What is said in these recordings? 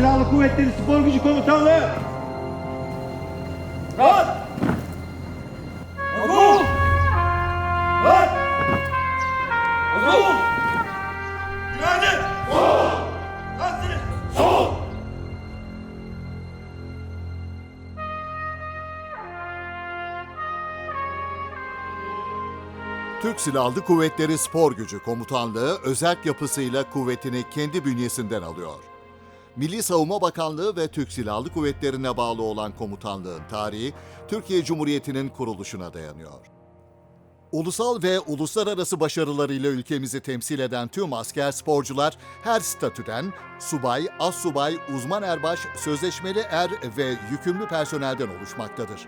Silahlı Kuvvetleri Spor Gücü Komutanlığı. Sol. Sol. Türk Silahlı Kuvvetleri Spor Gücü Komutanlığı özerk yapısıyla kuvvetini kendi bünyesinden alıyor. Milli Savunma Bakanlığı ve Türk Silahlı Kuvvetleri'ne bağlı olan komutanlığın tarihi Türkiye Cumhuriyeti'nin kuruluşuna dayanıyor. Ulusal ve uluslararası başarılarıyla ülkemizi temsil eden tüm asker sporcular her statüden subay, assubay, uzman erbaş, sözleşmeli er ve yükümlü personelden oluşmaktadır.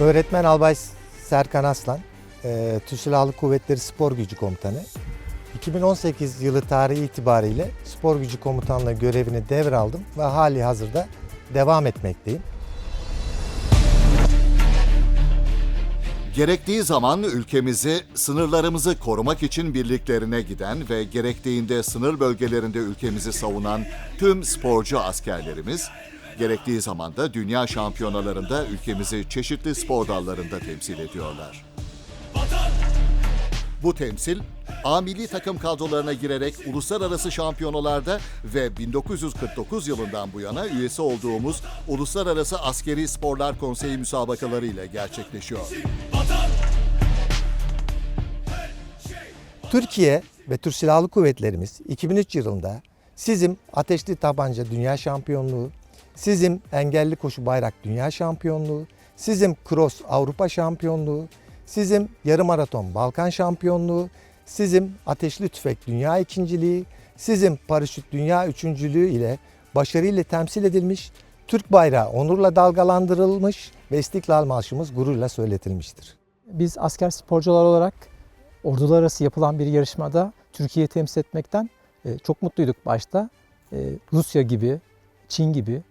Öğretmen Albay Serkan Aslan, e, Türk Silahlı Kuvvetleri Spor Gücü Komutanı. 2018 yılı tarihi itibariyle Spor Gücü Komutanlığı görevini devraldım ve hali hazırda devam etmekteyim. Gerektiği zaman ülkemizi, sınırlarımızı korumak için birliklerine giden ve gerektiğinde sınır bölgelerinde ülkemizi savunan tüm sporcu askerlerimiz, gerektiği zaman da dünya şampiyonalarında ülkemizi çeşitli spor dallarında temsil ediyorlar. Bu temsil, A milli takım kadrolarına girerek uluslararası şampiyonalarda ve 1949 yılından bu yana üyesi olduğumuz Uluslararası Askeri Sporlar Konseyi müsabakaları ile gerçekleşiyor. Türkiye ve Türk Silahlı Kuvvetlerimiz 2003 yılında Sizim Ateşli Tabanca Dünya Şampiyonluğu, Sizim Engelli Koşu Bayrak Dünya Şampiyonluğu, Sizim Cross Avrupa Şampiyonluğu, Sizim Yarım Maraton Balkan Şampiyonluğu, Sizim Ateşli Tüfek Dünya İkinciliği, Sizim Paraşüt Dünya Üçüncülüğü ile başarıyla temsil edilmiş, Türk bayrağı onurla dalgalandırılmış ve İstiklal Marşımız gururla söyletilmiştir. Biz asker sporcular olarak ordular arası yapılan bir yarışmada Türkiye'yi temsil etmekten e, çok mutluyduk başta. E, Rusya gibi, Çin gibi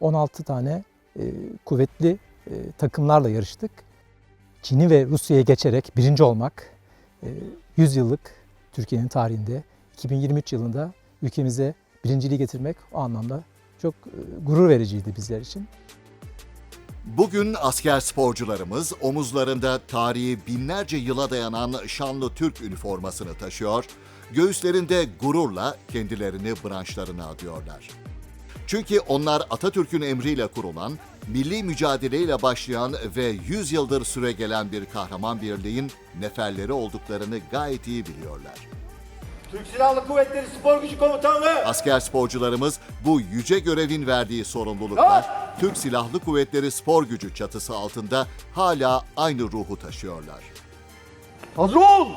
16 tane e, kuvvetli e, takımlarla yarıştık. Çin'i ve Rusya'ya geçerek birinci olmak e, 100 yıllık Türkiye'nin tarihinde 2023 yılında ülkemize birinciliği getirmek o anlamda çok e, gurur vericiydi bizler için. Bugün asker sporcularımız omuzlarında tarihi binlerce yıla dayanan şanlı Türk üniformasını taşıyor, göğüslerinde gururla kendilerini branşlarına adıyorlar. Çünkü onlar Atatürk'ün emriyle kurulan, milli mücadeleyle başlayan ve 100 yıldır süre gelen bir kahraman birliğin neferleri olduklarını gayet iyi biliyorlar. Türk Silahlı Kuvvetleri Spor Gücü Komutanlığı. Asker sporcularımız bu yüce görevin verdiği sorumluluklar, Türk Silahlı Kuvvetleri Spor Gücü çatısı altında hala aynı ruhu taşıyorlar. Hazır ol.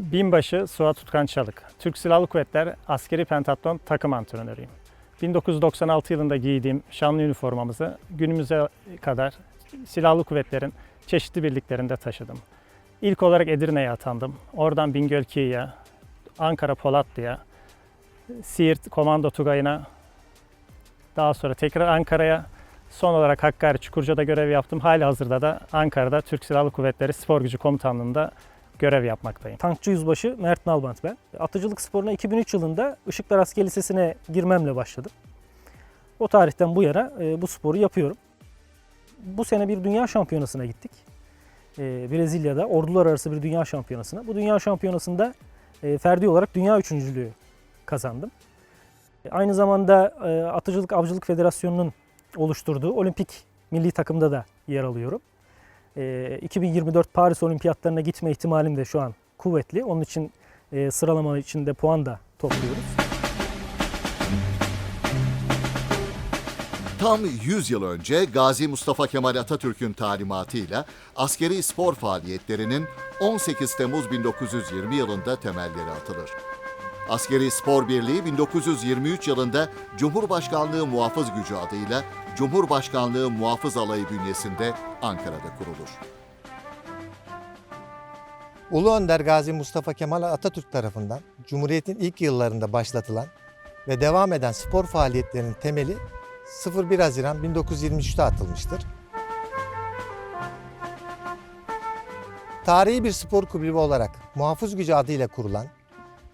Binbaşı Suat Tutkan Çalık. Türk Silahlı Kuvvetler Askeri Pentatlon takım antrenörüyüm. 1996 yılında giydiğim şanlı üniformamızı günümüze kadar Silahlı Kuvvetlerin çeşitli birliklerinde taşıdım. İlk olarak Edirne'ye atandım. Oradan Bingöl Ki'ye, Ankara Polatlı'ya, Siirt Komando Tugayı'na, daha sonra tekrar Ankara'ya, son olarak Hakkari Çukurca'da görev yaptım. Hali hazırda da Ankara'da Türk Silahlı Kuvvetleri Spor Gücü Komutanlığı'nda görev yapmaktayım. Tankçı Yüzbaşı Mert Nalbant ben. Atıcılık sporuna 2003 yılında Işıklar Asker Lisesi'ne girmemle başladım. O tarihten bu yana e, bu sporu yapıyorum. Bu sene bir dünya şampiyonasına gittik. E, Brezilya'da ordular arası bir dünya şampiyonasına. Bu dünya şampiyonasında e, ferdi olarak dünya üçüncülüğü kazandım. Aynı zamanda Atıcılık Avcılık Federasyonu'nun oluşturduğu olimpik milli takımda da yer alıyorum. E, 2024 Paris Olimpiyatlarına gitme ihtimalim de şu an kuvvetli. Onun için e, sıralama içinde puan da topluyoruz. Tam 100 yıl önce Gazi Mustafa Kemal Atatürk'ün talimatıyla askeri spor faaliyetlerinin 18 Temmuz 1920 yılında temelleri atılır. Askeri Spor Birliği 1923 yılında Cumhurbaşkanlığı Muhafız Gücü adıyla Cumhurbaşkanlığı Muhafız Alayı bünyesinde Ankara'da kurulur. Ulu Önder Gazi Mustafa Kemal Atatürk tarafından Cumhuriyet'in ilk yıllarında başlatılan ve devam eden spor faaliyetlerinin temeli 01 Haziran 1923'te atılmıştır. Tarihi bir spor kulübü olarak Muhafız Gücü adıyla kurulan,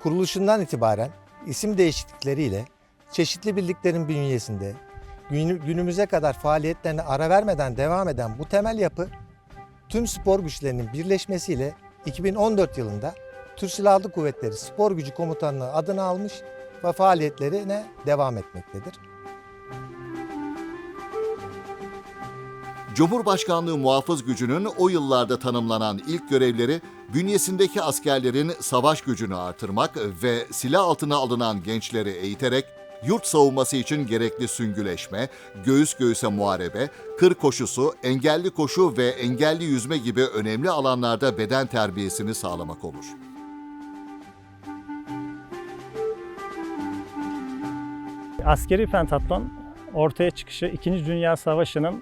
kuruluşundan itibaren isim değişiklikleriyle çeşitli birliklerin bünyesinde günü- günümüze kadar faaliyetlerine ara vermeden devam eden bu temel yapı tüm spor güçlerinin birleşmesiyle 2014 yılında Türk Silahlı Kuvvetleri Spor Gücü Komutanlığı adını almış ve faaliyetlerine devam etmektedir. Cumhurbaşkanlığı muhafız gücünün o yıllarda tanımlanan ilk görevleri bünyesindeki askerlerin savaş gücünü artırmak ve silah altına alınan gençleri eğiterek yurt savunması için gerekli süngüleşme, göğüs göğüse muharebe, kır koşusu, engelli koşu ve engelli yüzme gibi önemli alanlarda beden terbiyesini sağlamak olur. Askeri pentatlon ortaya çıkışı 2. Dünya Savaşı'nın e,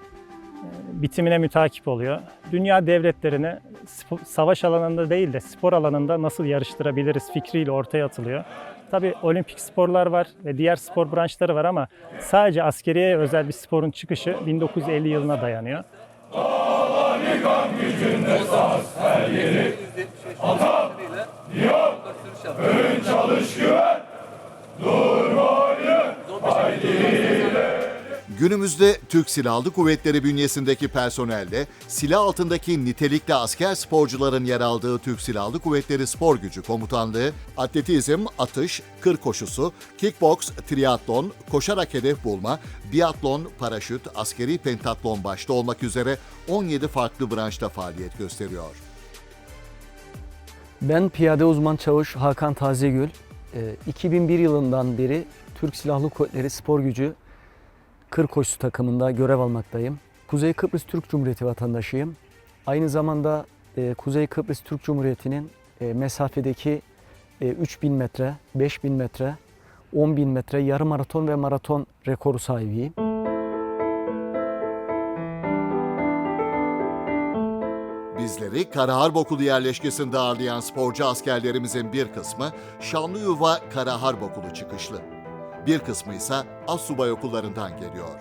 bitimine mütakip oluyor. Dünya devletlerini spo- savaş alanında değil de spor alanında nasıl yarıştırabiliriz fikriyle ortaya atılıyor. Tabii olimpik sporlar var ve diğer spor branşları var ama sadece askeriye özel bir sporun çıkışı 1950 yılına dayanıyor. Günümüzde Türk Silahlı Kuvvetleri bünyesindeki personelde silah altındaki nitelikli asker sporcuların yer aldığı Türk Silahlı Kuvvetleri Spor Gücü Komutanlığı, atletizm, atış, kır koşusu, kickbox, triatlon, koşarak hedef bulma, biatlon, paraşüt, askeri pentatlon başta olmak üzere 17 farklı branşta faaliyet gösteriyor. Ben piyade uzman çavuş Hakan Tazegül. Ee, 2001 yılından beri Türk Silahlı Kuvvetleri Spor Gücü Kır Koşusu takımında görev almaktayım. Kuzey Kıbrıs Türk Cumhuriyeti vatandaşıyım. Aynı zamanda e, Kuzey Kıbrıs Türk Cumhuriyeti'nin e, mesafedeki e, 3000 metre, 5000 metre, 10.000 metre yarım maraton ve maraton rekoru sahibiyim. Bizleri Kara Harp Okulu yerleşkesinde ağırlayan sporcu askerlerimizin bir kısmı Şanlıurfa Kara Harp Okulu çıkışlı. Bir kısmı ise Assubay okullarından geliyor.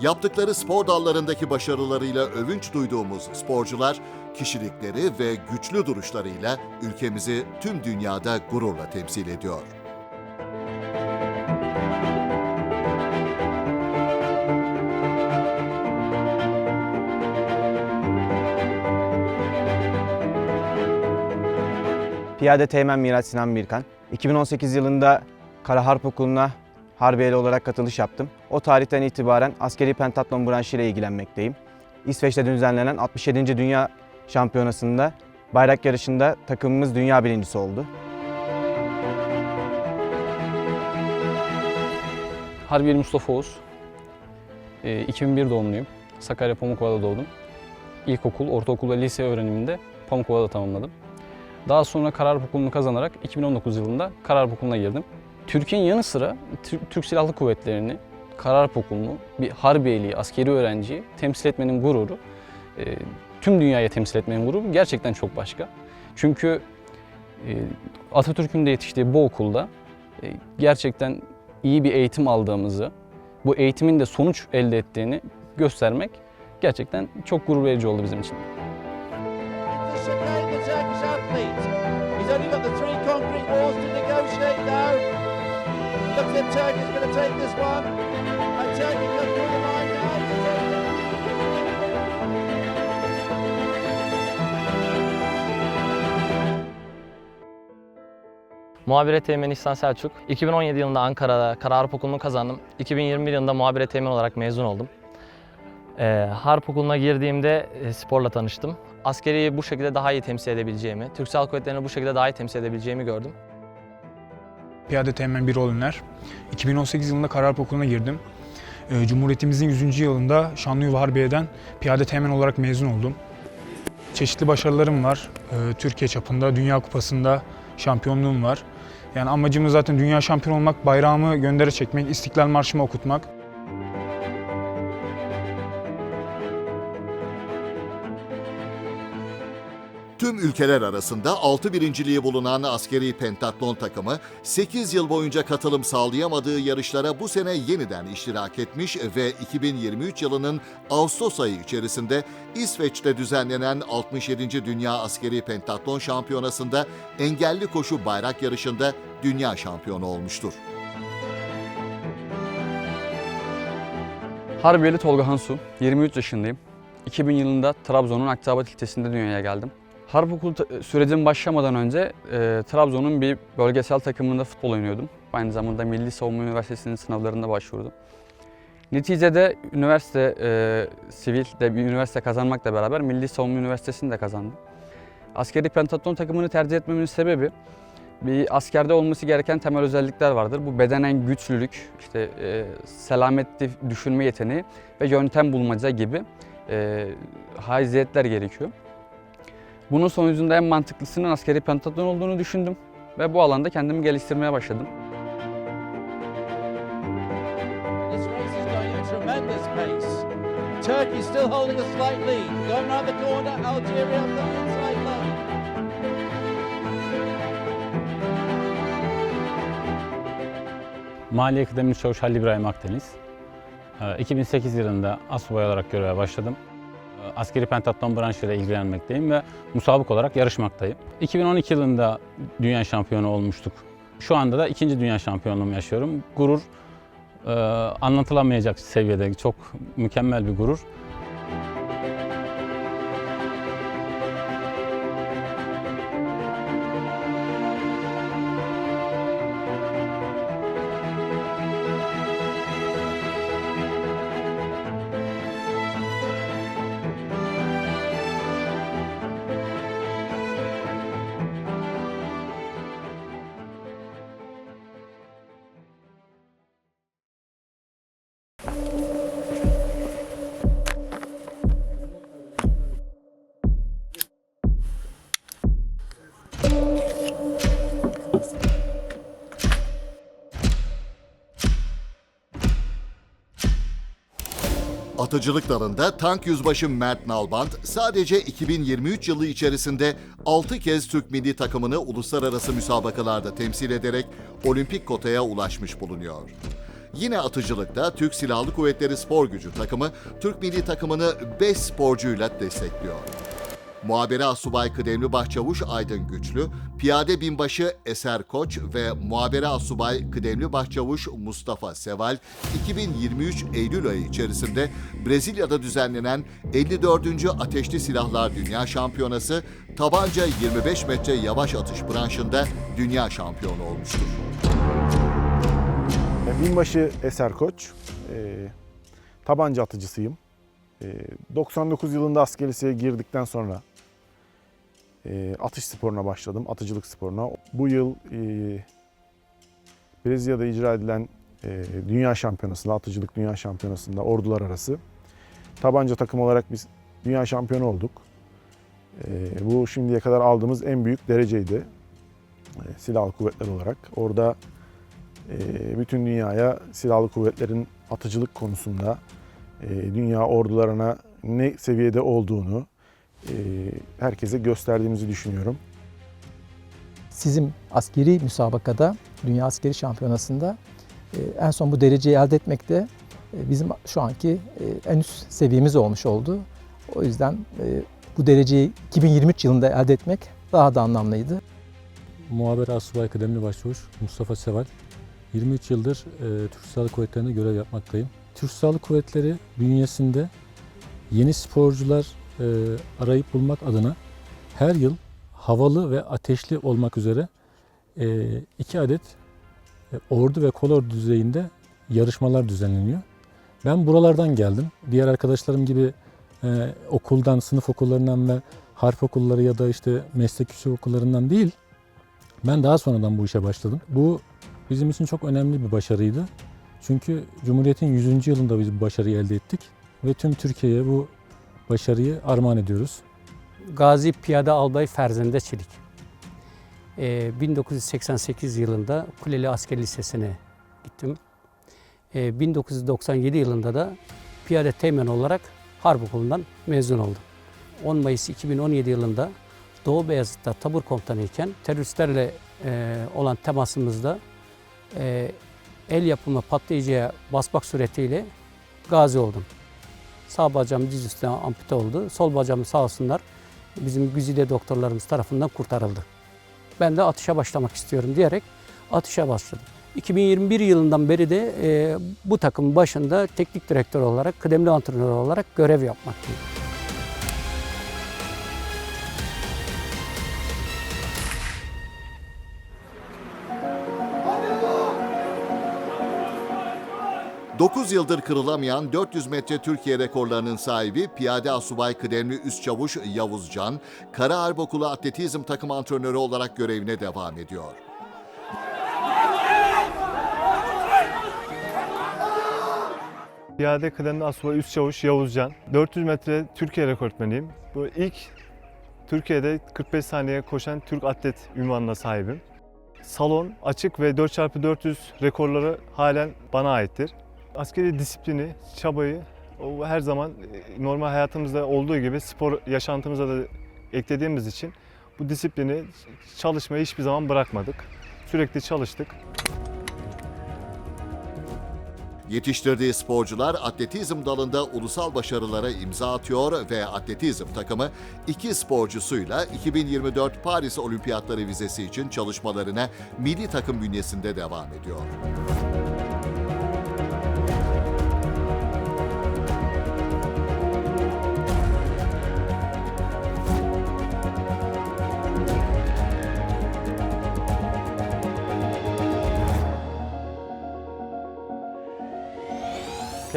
Yaptıkları spor dallarındaki başarılarıyla övünç duyduğumuz sporcular, kişilikleri ve güçlü duruşlarıyla ülkemizi tüm dünyada gururla temsil ediyor. Piyade Teğmen Miraç Sinan Birkan. 2018 yılında Kara Harp Okulu'na Harbiyeli olarak katılış yaptım. O tarihten itibaren askeri pentatlon branşıyla ilgilenmekteyim. İsveç'te düzenlenen 67. Dünya Şampiyonası'nda bayrak yarışında takımımız dünya birincisi oldu. Harbiyeli Mustafa Oğuz. Ee, 2001 doğumluyum. Sakarya Pamukova'da doğdum. İlkokul, ortaokul ve lise öğreniminde Pamukova'da tamamladım. Daha sonra Karar Okulu'nu kazanarak 2019 yılında Karar Okulu'na girdim. Türkiye'nin yanı sıra Tür- Türk Silahlı Kuvvetleri'ni, Karar Okulu'nu, bir harbiyeliği, askeri öğrenciyi temsil etmenin gururu, e, tüm dünyaya temsil etmenin gururu gerçekten çok başka. Çünkü e, Atatürk'ün de yetiştiği bu okulda e, gerçekten iyi bir eğitim aldığımızı, bu eğitimin de sonuç elde ettiğini göstermek gerçekten çok gurur verici oldu bizim için. Now. Looks like Turkey's going to take this one. And Turkey come through the line now. Muhabire Teğmeni İhsan Selçuk. 2017 yılında Ankara'da Kara Harp Okulu'nu kazandım. 2021 yılında muhabire teğmen olarak mezun oldum. Ee, Harp Okulu'na girdiğimde e, sporla tanıştım. Askeriyi bu şekilde daha iyi temsil edebileceğimi, Türk Silahlı Kuvvetleri'ni bu şekilde daha iyi temsil edebileceğimi gördüm. Piyade Teğmen Birol Üner. 2018 yılında Kararp Okulu'na girdim. Ee, Cumhuriyetimizin 100. yılında Şanlıurfa Harbiye'den piyade teğmen olarak mezun oldum. Çeşitli başarılarım var. Ee, Türkiye çapında, Dünya Kupası'nda şampiyonluğum var. Yani amacımız zaten dünya şampiyon olmak, bayrağımı göndere çekmek, İstiklal Marşı'mı okutmak. Tüm ülkeler arasında 6 birinciliği bulunan askeri pentatlon takımı 8 yıl boyunca katılım sağlayamadığı yarışlara bu sene yeniden iştirak etmiş ve 2023 yılının Ağustos ayı içerisinde İsveç'te düzenlenen 67. Dünya Askeri Pentatlon Şampiyonası'nda engelli koşu bayrak yarışında dünya şampiyonu olmuştur. Harbiyeli Tolga Hansu, 23 yaşındayım. 2000 yılında Trabzon'un Akçabat ilçesinde dünyaya geldim. Harp okulu ta- sürecim başlamadan önce e, Trabzon'un bir bölgesel takımında futbol oynuyordum. Aynı zamanda Milli Savunma Üniversitesi'nin sınavlarında başvurdum. Neticede üniversite, e, sivil de bir üniversite kazanmakla beraber Milli Savunma Üniversitesi'ni de kazandım. Askeri pentatlon takımını tercih etmemin sebebi bir askerde olması gereken temel özellikler vardır. Bu bedenen güçlülük, işte e, selametli düşünme yeteneği ve yöntem bulmaca gibi e, haiziyetler gerekiyor. Bunun sonucunda en mantıklısının askeri pentatlon olduğunu düşündüm ve bu alanda kendimi geliştirmeye başladım. Turkey still holding a slight lead. Going round the corner, Algeria on the inside lane. Maliye Kıdemli Çavuş Halil İbrahim Akdeniz. Ee, 2008 yılında asubay olarak göreve başladım. Askeri pentatlon branşıyla ilgilenmekteyim ve musabık olarak yarışmaktayım. 2012 yılında dünya şampiyonu olmuştuk. Şu anda da ikinci dünya şampiyonluğumu yaşıyorum. Gurur e, anlatılamayacak seviyede çok mükemmel bir gurur. Atıcılık dalında tank yüzbaşı Mert Nalbant sadece 2023 yılı içerisinde 6 kez Türk milli takımını uluslararası müsabakalarda temsil ederek olimpik kotaya ulaşmış bulunuyor. Yine atıcılıkta Türk Silahlı Kuvvetleri Spor Gücü takımı Türk milli takımını 5 sporcuyla destekliyor. Muhabere Asubay Kıdemli Başçavuş Aydın Güçlü, Piyade Binbaşı Eser Koç ve Muhabere Asubay Kıdemli Başçavuş Mustafa Seval, 2023 Eylül ayı içerisinde Brezilya'da düzenlenen 54. Ateşli Silahlar Dünya Şampiyonası tabanca 25 metre yavaş atış branşında dünya şampiyonu olmuştur. Binbaşı Eser Koç, e, tabanca atıcısıyım. E, 99 yılında asker liseye girdikten sonra e, atış sporuna başladım, atıcılık sporuna. Bu yıl e, Brezilya'da icra edilen e, dünya şampiyonasında, atıcılık dünya şampiyonasında ordular arası tabanca takım olarak biz dünya şampiyonu olduk. E, bu şimdiye kadar aldığımız en büyük dereceydi e, silahlı kuvvetler olarak. Orada bütün dünyaya silahlı kuvvetlerin atıcılık konusunda dünya ordularına ne seviyede olduğunu herkese gösterdiğimizi düşünüyorum. Sizin askeri müsabakada, Dünya Askeri Şampiyonası'nda e, en son bu dereceyi elde etmek de e, bizim şu anki e, en üst seviyemiz olmuş oldu. O yüzden bu dereceyi 2023 yılında elde etmek daha da anlamlıydı. Muhabere Asubay Kıdemli Başçavuş Mustafa Seval. 23 yıldır e, Türk Silahlı Kuvvetleri'nde görev yapmaktayım. Türk Silahlı Kuvvetleri bünyesinde yeni sporcular e, arayıp bulmak adına her yıl havalı ve ateşli olmak üzere e, iki adet e, ordu ve kolor düzeyinde yarışmalar düzenleniyor. Ben buralardan geldim. Diğer arkadaşlarım gibi e, okuldan, sınıf okullarından ve harp okulları ya da işte meslek yüksek okullarından değil, ben daha sonradan bu işe başladım. Bu bizim için çok önemli bir başarıydı. Çünkü Cumhuriyet'in 100. yılında biz bu başarıyı elde ettik ve tüm Türkiye'ye bu başarıyı armağan ediyoruz. Gazi Piyade Albay Ferzende Çelik. Ee, 1988 yılında Kuleli Asker Lisesi'ne gittim. Ee, 1997 yılında da Piyade Teğmen olarak Harp Okulu'ndan mezun oldum. 10 Mayıs 2017 yılında Doğu Beyazıt'ta tabur komutanı iken teröristlerle e, olan temasımızda e, el yapımı patlayıcıya basmak suretiyle gazi oldum. Sağ bacağım diz üstüne ampute oldu. Sol bacağım sağ olsunlar bizim güzide doktorlarımız tarafından kurtarıldı. Ben de atışa başlamak istiyorum diyerek atışa başladım. 2021 yılından beri de e, bu takımın başında teknik direktör olarak, kıdemli antrenör olarak görev yapmaktayım. Dokuz yıldır kırılamayan 400 metre Türkiye rekorlarının sahibi Piyade Asubay Kıdemli Üst Çavuş Yavuz Can, Kara Harp Okulu Atletizm takım antrenörü olarak görevine devam ediyor. Piyade kıdemli asubay üst çavuş Yavuzcan. 400 metre Türkiye rekortmeniyim. Bu ilk Türkiye'de 45 saniye koşan Türk atlet ünvanına sahibim. Salon, açık ve 4x400 rekorları halen bana aittir. Askeri disiplini, çabayı o her zaman e, normal hayatımızda olduğu gibi spor yaşantımıza da eklediğimiz için bu disiplini, çalışmayı hiçbir zaman bırakmadık. Sürekli çalıştık. Yetiştirdiği sporcular atletizm dalında ulusal başarılara imza atıyor ve atletizm takımı iki sporcusuyla 2024 Paris Olimpiyatları vizesi için çalışmalarına milli takım bünyesinde devam ediyor.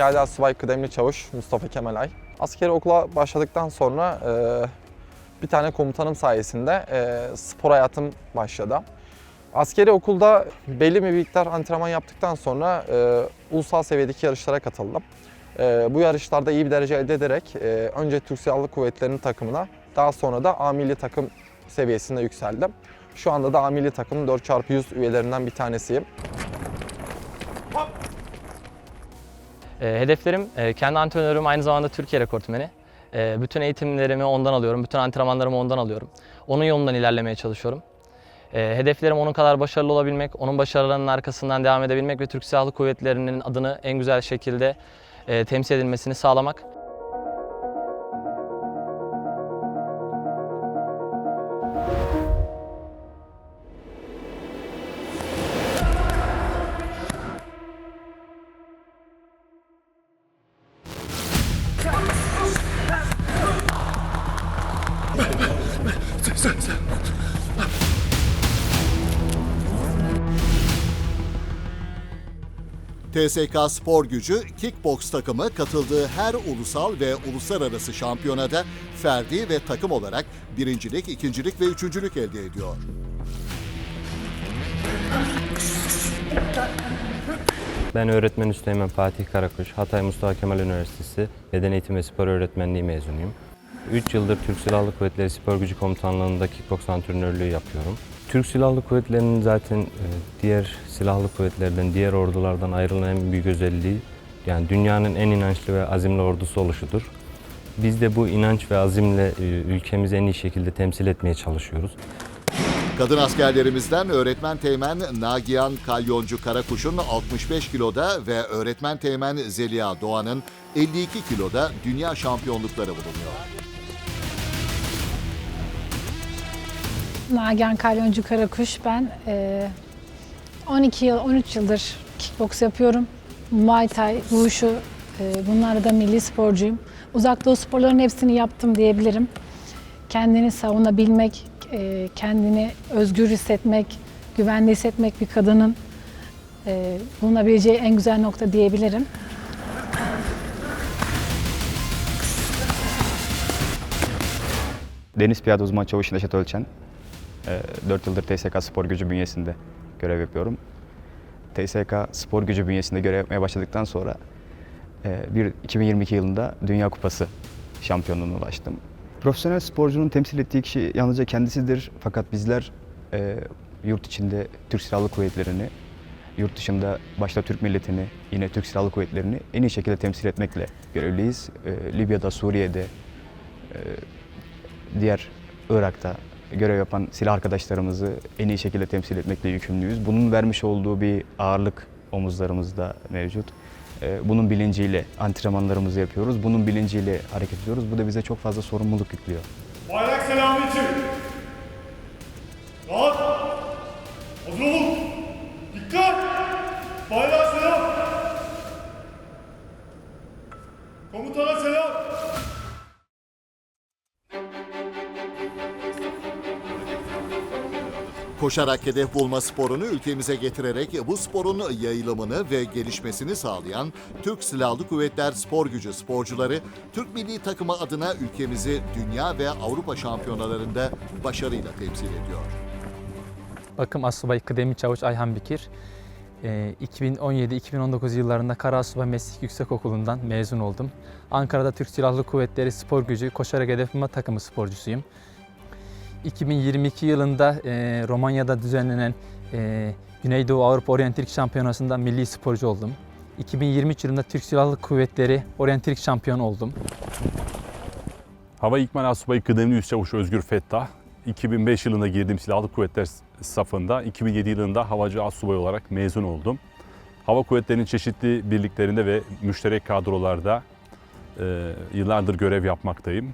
Piyade Asubay Kıdemli Çavuş Mustafa Kemalay. Askeri okula başladıktan sonra e, bir tane komutanım sayesinde e, spor hayatım başladı. Askeri okulda belli bir miktar antrenman yaptıktan sonra e, ulusal seviyedeki yarışlara katıldım. E, bu yarışlarda iyi bir derece elde ederek e, önce Türk Silahlı Kuvvetleri'nin takımına daha sonra da A milli takım seviyesinde yükseldim. Şu anda da A milli takımın 4x100 üyelerinden bir tanesiyim. Hedeflerim, e, kendi antrenörüm aynı zamanda Türkiye rekortmeni. E, bütün eğitimlerimi ondan alıyorum, bütün antrenmanlarımı ondan alıyorum. Onun yolundan ilerlemeye çalışıyorum. E, hedeflerim onun kadar başarılı olabilmek, onun başarılarının arkasından devam edebilmek ve Türk Silahlı Kuvvetleri'nin adını en güzel şekilde e, temsil edilmesini sağlamak. TSK Spor Gücü kickboks takımı katıldığı her ulusal ve uluslararası şampiyonada ferdi ve takım olarak birincilik, ikincilik ve üçüncülük elde ediyor. Ben öğretmen Üsteğmen Fatih Karakuş, Hatay Mustafa Kemal Üniversitesi Beden Eğitimi ve Spor Öğretmenliği mezunuyum. 3 yıldır Türk Silahlı Kuvvetleri Spor Gücü Komutanlığı'nda kickboks antrenörlüğü yapıyorum. Türk Silahlı Kuvvetleri'nin zaten e, diğer silahlı kuvvetlerden, diğer ordulardan ayrılan en büyük özelliği yani dünyanın en inançlı ve azimli ordusu oluşudur. Biz de bu inanç ve azimle e, ülkemizi en iyi şekilde temsil etmeye çalışıyoruz. Kadın askerlerimizden öğretmen teğmen Nagihan Kalyoncu Karakuş'un 65 kiloda ve öğretmen teğmen Zeliha Doğan'ın 52 kiloda dünya şampiyonlukları bulunuyor. Nagihan Kalyoncu Karakuş ben. Ee, 12 yıl, 13 yıldır kickboks yapıyorum. Muay Thai, Wushu, e, bunlarda da milli sporcuyum. Uzak doğu sporlarının hepsini yaptım diyebilirim. Kendini savunabilmek, e, kendini özgür hissetmek, güvende hissetmek bir kadının e, bulunabileceği en güzel nokta diyebilirim. Deniz Piyade Uzman Çavuş Ölçen. 4 yıldır TSK Spor Gücü bünyesinde görev yapıyorum. TSK Spor Gücü bünyesinde görev yapmaya başladıktan sonra e, bir 2022 yılında Dünya Kupası şampiyonluğuna ulaştım. Profesyonel sporcunun temsil ettiği kişi yalnızca kendisidir fakat bizler e, yurt içinde Türk Silahlı Kuvvetleri'ni, yurt dışında başta Türk milletini, yine Türk Silahlı Kuvvetleri'ni en iyi şekilde temsil etmekle görevliyiz. E, Libya'da, Suriye'de, e, diğer Irak'ta, görev yapan silah arkadaşlarımızı en iyi şekilde temsil etmekle yükümlüyüz. Bunun vermiş olduğu bir ağırlık omuzlarımızda mevcut. Ee, Bunun bilinciyle antrenmanlarımızı yapıyoruz. Bunun bilinciyle hareket ediyoruz. Bu da bize çok fazla sorumluluk yüklüyor. Bayrak selamı için. Rahat. Hazır olun. Dikkat. Bayrak selam. Komutana selam. Koşarak hedef bulma sporunu ülkemize getirerek bu sporun yayılımını ve gelişmesini sağlayan Türk Silahlı Kuvvetler Spor Gücü sporcuları Türk milli takımı adına ülkemizi dünya ve Avrupa şampiyonalarında başarıyla temsil ediyor. Bakım Asubay Kıdemli Çavuş Ayhan Bikir. Ee, 2017-2019 yıllarında Karasubay Meslek Yüksekokulu'ndan mezun oldum. Ankara'da Türk Silahlı Kuvvetleri Spor Gücü Koşarak Hedef Bulma takımı sporcusuyum. 2022 yılında e, Romanya'da düzenlenen e, Güneydoğu Avrupa Oryantilik Şampiyonası'nda milli sporcu oldum. 2023 yılında Türk Silahlı Kuvvetleri Oryantilik Şampiyonu oldum. Hava İkmal Asubayı Kıdemli Üsçavuş Özgür Fettah. 2005 yılında girdiğim silahlı kuvvetler safında 2007 yılında havacı asubay olarak mezun oldum. Hava kuvvetlerinin çeşitli birliklerinde ve müşterek kadrolarda e, yıllardır görev yapmaktayım.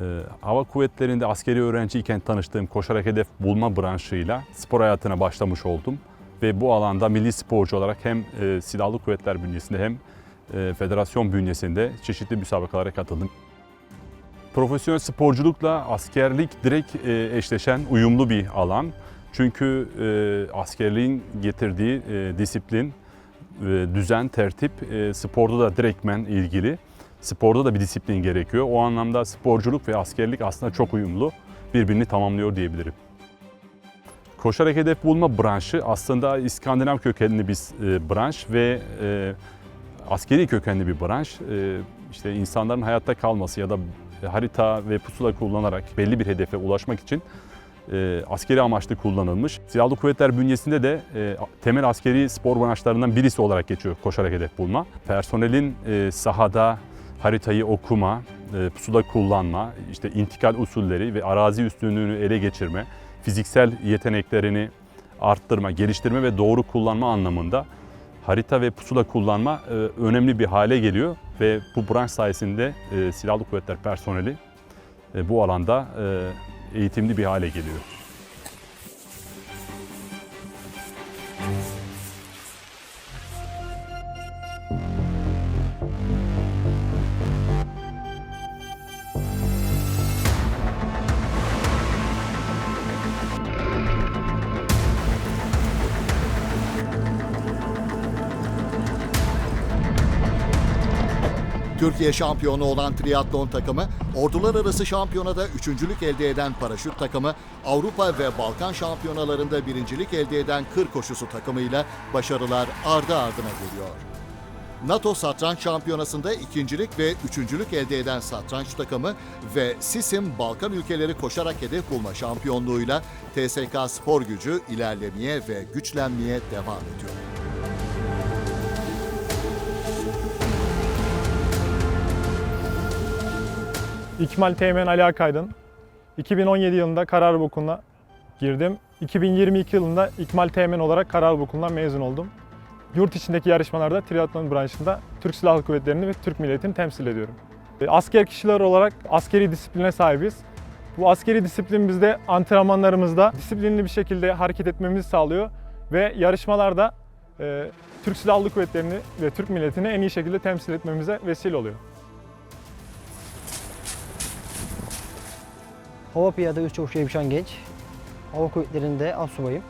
E, hava kuvvetlerinde askeri öğrenciyken tanıştığım koşarak hedef bulma branşıyla spor hayatına başlamış oldum. Ve bu alanda milli sporcu olarak hem e, silahlı kuvvetler bünyesinde hem e, federasyon bünyesinde çeşitli müsabakalara katıldım. Profesyonel sporculukla askerlik direkt e, eşleşen uyumlu bir alan. Çünkü e, askerliğin getirdiği disiplin, düzen, tertip sporda da direktmen ilgili. Sporda da bir disiplin gerekiyor. O anlamda sporculuk ve askerlik aslında çok uyumlu. Birbirini tamamlıyor diyebilirim. Koşarak hedef bulma branşı aslında İskandinav kökenli bir e, branş ve e, askeri kökenli bir branş. E, işte insanların hayatta kalması ya da harita ve pusula kullanarak belli bir hedefe ulaşmak için e, askeri amaçlı kullanılmış. Silahlı Kuvvetler bünyesinde de e, temel askeri spor branşlarından birisi olarak geçiyor koşarak hedef bulma. Personelin e, sahada haritayı okuma, e, pusula kullanma, işte intikal usulleri ve arazi üstünlüğünü ele geçirme, fiziksel yeteneklerini arttırma, geliştirme ve doğru kullanma anlamında harita ve pusula kullanma e, önemli bir hale geliyor ve bu branş sayesinde e, silahlı kuvvetler personeli bu alanda eğitimli bir hale geliyor. Türkiye şampiyonu olan triatlon takımı, ordular arası şampiyonada üçüncülük elde eden paraşüt takımı, Avrupa ve Balkan şampiyonalarında birincilik elde eden kır koşusu takımıyla başarılar ardı ardına geliyor. NATO Satranç Şampiyonası'nda ikincilik ve üçüncülük elde eden satranç takımı ve SİSİM Balkan ülkeleri koşarak hedef bulma şampiyonluğuyla TSK Spor Gücü ilerlemeye ve güçlenmeye devam ediyor. İkmal Teğmen Ali Akaydın. 2017 yılında Karar Okulu'na girdim. 2022 yılında İkmal Teğmen olarak Karar Okulu'ndan mezun oldum. Yurt içindeki yarışmalarda triatlon branşında Türk Silahlı Kuvvetleri'ni ve Türk milletini temsil ediyorum. E, Asker kişiler olarak askeri disipline sahibiz. Bu askeri disiplin bizde antrenmanlarımızda disiplinli bir şekilde hareket etmemizi sağlıyor ve yarışmalarda e, Türk Silahlı Kuvvetleri'ni ve Türk milletini en iyi şekilde temsil etmemize vesile oluyor. Hava Piyade Üst Çavuş Evşan Genç. Hava Kuvvetleri'nde astsubayım.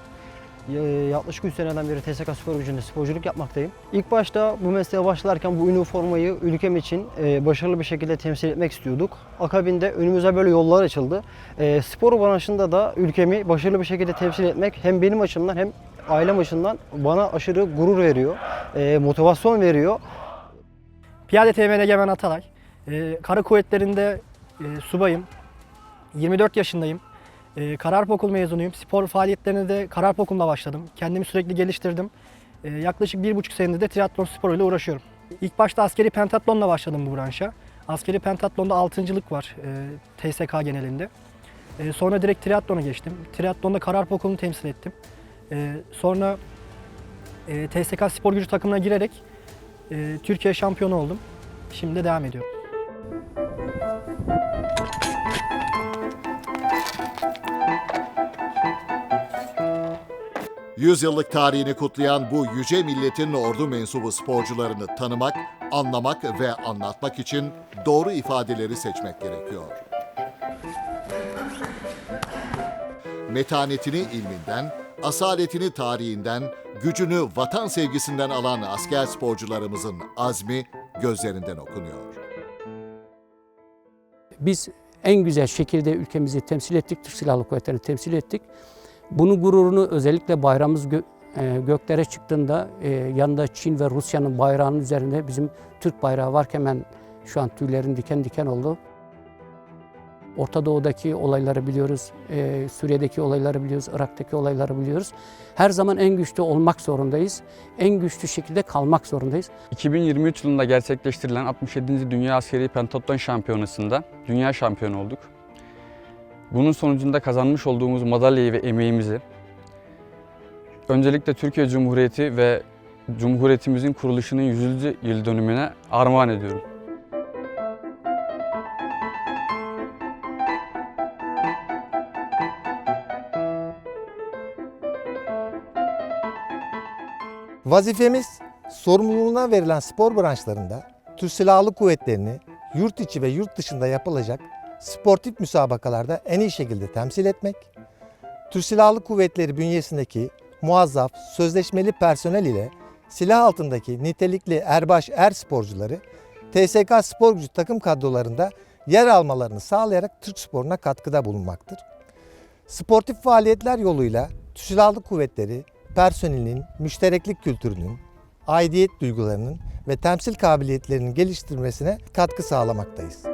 Ya- Yaklaşık 3 seneden beri TSK Spor Gücü'nde sporculuk yapmaktayım. İlk başta bu mesleğe başlarken bu üniformayı ülkem için e, başarılı bir şekilde temsil etmek istiyorduk. Akabinde önümüze böyle yollar açıldı. E, spor branşında da ülkemi başarılı bir şekilde temsil etmek hem benim açımdan hem ailem açımdan bana aşırı gurur veriyor, e, motivasyon veriyor. Piyade Teğmen Egemen Atalay. Ee, Kara Kuvvetleri'nde subayım. 24 yaşındayım. Ee, Kararp Okul mezunuyum. Spor faaliyetlerine de Kararp Okulu'nda başladım. Kendimi sürekli geliştirdim. Ee, yaklaşık bir buçuk senedir de triatlon sporuyla uğraşıyorum. İlk başta askeri pentatlonla başladım bu branşa. Askeri pentatlonda altıncılık var e, TSK genelinde. E, sonra direkt triatlona geçtim. Triatlonda Kara Harp Okulu'nu temsil ettim. E, sonra e, TSK Spor Gücü takımına girerek e, Türkiye şampiyonu oldum. Şimdi de devam ediyorum. Yüzyıllık tarihini kutlayan bu yüce milletin ordu mensubu sporcularını tanımak, anlamak ve anlatmak için doğru ifadeleri seçmek gerekiyor. Metanetini ilminden, asaletini tarihinden, gücünü vatan sevgisinden alan asker sporcularımızın azmi gözlerinden okunuyor. Biz en güzel şekilde ülkemizi temsil ettik, Türk Silahlı Kuvvetleri'ni temsil ettik. Bunun gururunu özellikle bayrağımız gö- e, göklere çıktığında e, yanında Çin ve Rusya'nın bayrağının üzerinde bizim Türk bayrağı varken ben şu an tüylerim diken diken oldu. Orta Doğu'daki olayları biliyoruz, e, Suriye'deki olayları biliyoruz, Irak'taki olayları biliyoruz. Her zaman en güçlü olmak zorundayız, en güçlü şekilde kalmak zorundayız. 2023 yılında gerçekleştirilen 67. Dünya Askeri Pentatlon Şampiyonası'nda dünya şampiyonu olduk. Bunun sonucunda kazanmış olduğumuz madalyayı ve emeğimizi öncelikle Türkiye Cumhuriyeti ve Cumhuriyetimizin kuruluşunun 100. yıl dönümüne armağan ediyorum. Vazifemiz sorumluluğuna verilen spor branşlarında Türk Silahlı Kuvvetleri'ni yurt içi ve yurt dışında yapılacak sportif müsabakalarda en iyi şekilde temsil etmek, Türk Silahlı Kuvvetleri bünyesindeki muazzaf, sözleşmeli personel ile silah altındaki nitelikli erbaş er sporcuları TSK Spor Gücü takım kadrolarında yer almalarını sağlayarak Türk sporuna katkıda bulunmaktır. Sportif faaliyetler yoluyla Türk Silahlı Kuvvetleri personelinin müştereklik kültürünün, aidiyet duygularının ve temsil kabiliyetlerinin geliştirmesine katkı sağlamaktayız.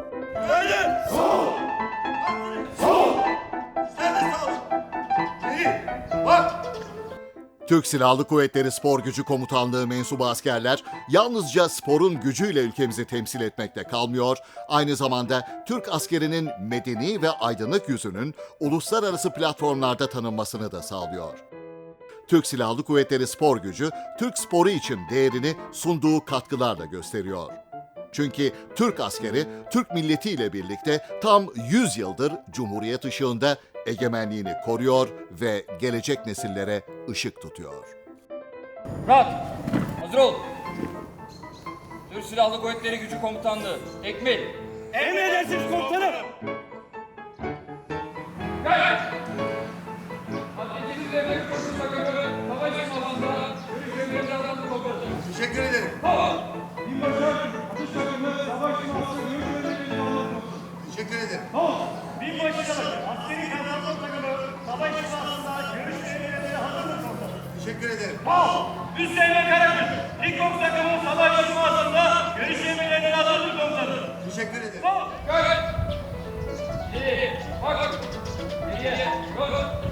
Türk Silahlı Kuvvetleri Spor Gücü Komutanlığı mensubu askerler yalnızca sporun gücüyle ülkemizi temsil etmekte kalmıyor, aynı zamanda Türk askerinin medeni ve aydınlık yüzünün uluslararası platformlarda tanınmasını da sağlıyor. Türk Silahlı Kuvvetleri Spor Gücü, Türk sporu için değerini sunduğu katkılarla gösteriyor. Çünkü Türk askeri, Türk milletiyle birlikte tam 100 yıldır Cumhuriyet ışığında egemenliğini koruyor ve gelecek nesillere ışık tutuyor. Rahat. Hazır ol. Türk Silahlı Kuvvetleri Gücü Komutanlığı. Tekmil. Emredersiniz komutanım! Gayet. Atletiniz devlet koşu takımı. Savaş esnasında görüşmelerinizi azaltın komutanım. Teşekkür ederim. Tamam. Binbaşı atış takımı savaş sırası görüşmelerinizi anlatın. Teşekkür ederim. Binbaşı askeri kazanma takımı savaş hazırdır komutanım. Teşekkür ederim. Hüseyin Karagül, Dikkoks takımı savaş esnasında görüşmelerini hazırdır komutanım. Teşekkür ederim. Gayet. İyi. Bak. İyi. Koş.